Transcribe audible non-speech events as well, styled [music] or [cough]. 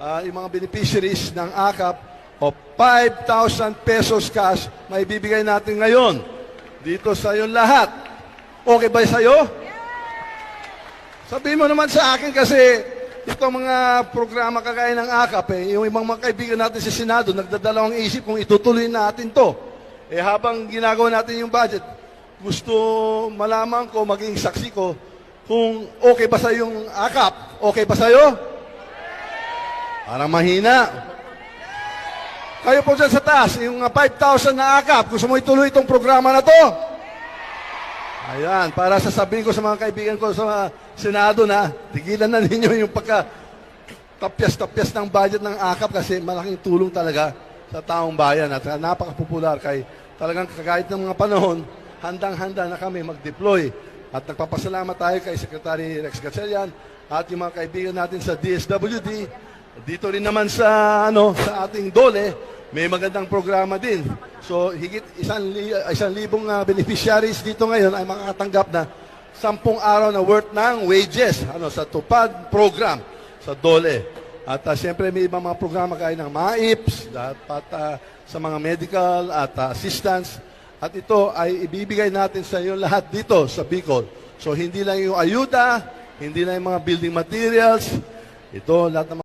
ah, yung mga beneficiaries ng AKAP o 5,000 pesos cash may bibigay natin ngayon dito sa yung lahat. Okay ba sa'yo? Sabihin mo naman sa akin kasi itong mga programa kagaya ng AKAP, eh, yung ibang mga kaibigan natin sa Senado, nagdadalawang isip kung itutuloy natin to. Eh habang ginagawa natin yung budget, gusto malaman ko, maging saksi ko, kung okay ba sa yung AKAP? Okay ba sa'yo? Parang mahina. Kayo po dyan sa taas, yung ah, 5,000 na AKAP, gusto mo ituloy itong programa na to? Ayan, para sasabihin ko sa mga kaibigan ko sa Senado na tigilan na ninyo [laughs] yung pagka tapyas-tapyas ng budget ng AKAP kasi malaking tulong talaga sa taong bayan at napaka-popular kay talagang kahit ng mga panahon, handang-handa na kami mag-deploy. At nagpapasalamat tayo kay Secretary Rex Gatchalian at yung mga kaibigan natin sa DSWD. Dito rin naman sa ano sa ating DOLE, may magandang programa din. So higit isang, li- isang libong ah, beneficiaries dito ngayon ay makakatanggap na sampung araw na worth ng wages ano sa tupad program sa DOLE. At ah, siyempre may ibang mga programa kaya ng MAIPS, dapat ah, sa mga medical at ah, assistance. At ito ay ibibigay natin sa iyo lahat dito sa Bicol. So hindi lang yung ayuda, hindi lang yung mga building materials, ito lahat ng